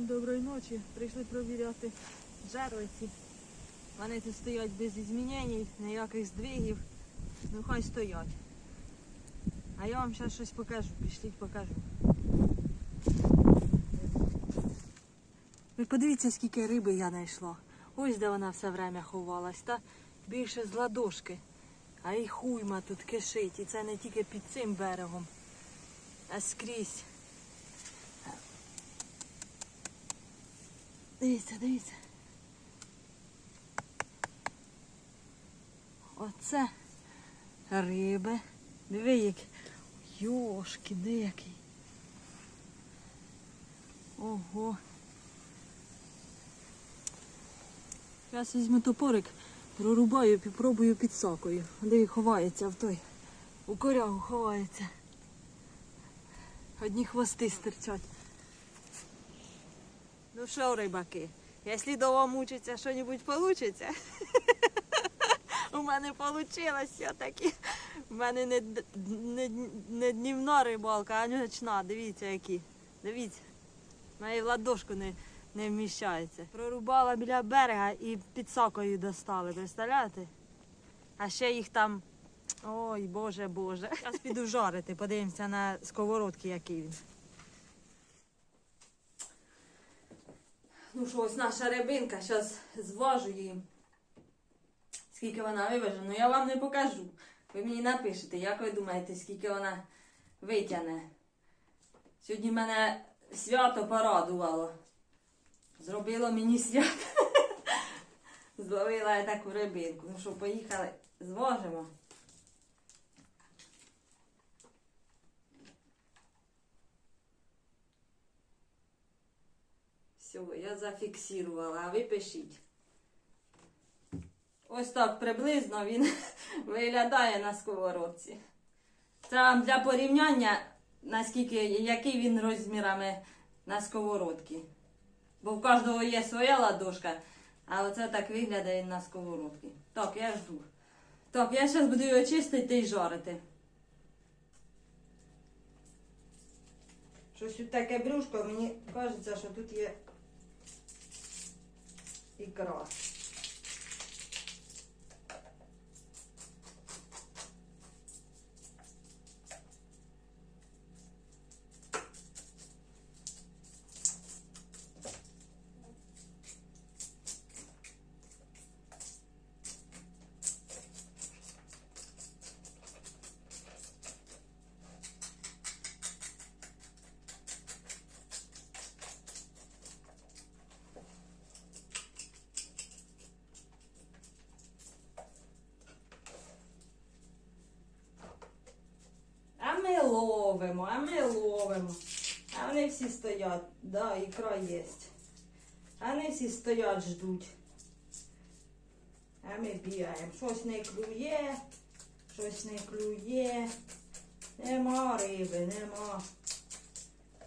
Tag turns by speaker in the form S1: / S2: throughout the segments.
S1: Всім доброї ночі. Прийшли провіряти жерлиці. Вони тут стоять без змінень, ніяких здвигів. Ну хай стоять. А я вам зараз щось покажу. Пішліть покажу. Ви подивіться, скільки риби я знайшла. Ось де вона все время ховалась. Та більше з ладошки. А і хуйма тут кишить. І це не тільки під цим берегом, а скрізь. Дивіться, дивіться. Оце риби. Диви, як йошки, який. Ого. Зараз візьму топорик, прорубаю, попробую під сокою. Диви, ховається в той. У корягу ховається. Одні хвости стирчать. Ну що, рибаки, якщо дома мучиться, що-небудь получиться. У мене вийшло все-таки. У мене не, не, не днівна рибалка, а ночна. Дивіться які. Дивіться. Моя в ладошку не, не вміщається. Прорубала біля берега і під сокою достали, представляєте? А ще їх там. Ой, боже, боже. Зараз піду жарити, подивимося на сковородки, який він. Ну що, ось наша рибинка, зараз зважу її. Скільки вона вивеже, ну я вам не покажу. Ви мені напишете, як ви думаєте, скільки вона витягне. Сьогодні мене свято порадувало. Зробило мені свято. Зловила я таку рибинку. Ну що, поїхали, зважимо. Все, я зафіксувала, а ви пишіть. Ось так приблизно він виглядає на сковородці. Це вам для порівняння, наскільки, який він розмірами на сковородці. Бо в кожного є своя ладошка, а оце так виглядає на сковородці. Так, я жду. Так, я зараз буду його чистити і жарити. Щось тут таке брюшко, мені кажеться, що тут є ікра. Ловимо, а ми ловимо. А вони всі стоять. Да, ікра є. А вони всі стоять, ждуть. А ми бігаємо. Щось не клює, щось не клює. Нема риби, нема.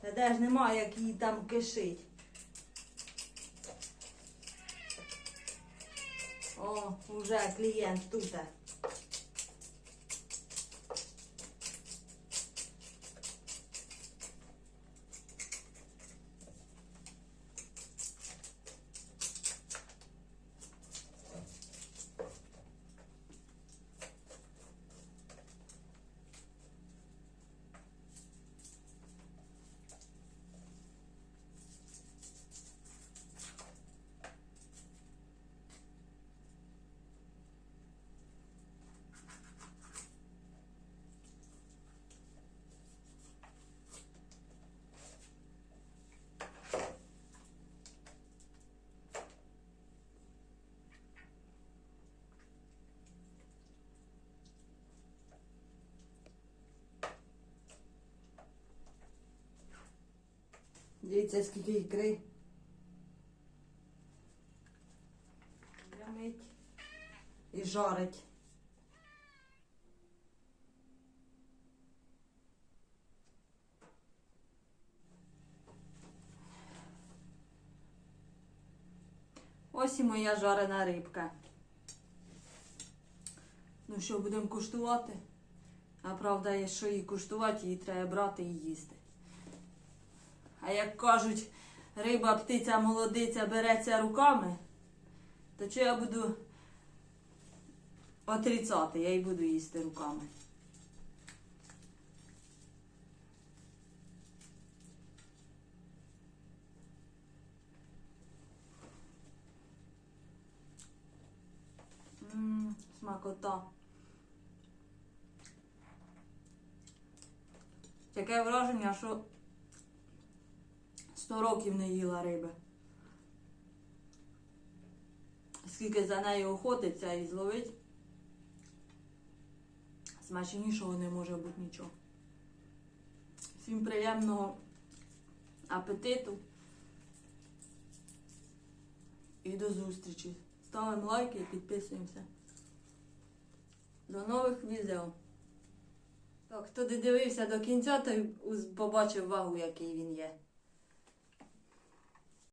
S1: Та де ж нема, як її там кишить. О, уже клієнт тут. Дивіться, скільки ікри. Ямить і жарить. Ось і моя жарена рибка. Ну що, будемо куштувати? А правда, що її куштувати, її треба брати і їсти. А як кажуть, риба, птиця, молодиця береться руками, то що я буду отрицати, я й буду їсти руками. Смакота. Таке враження, що 100 років не їла риби. Скільки за нею охотиться і зловить, смачнішого не може бути нічого. Всім приємного апетиту і до зустрічі. Ставимо лайки і підписуємося. До нових відео. Так, хто додивився до кінця, той побачив вагу, який він є.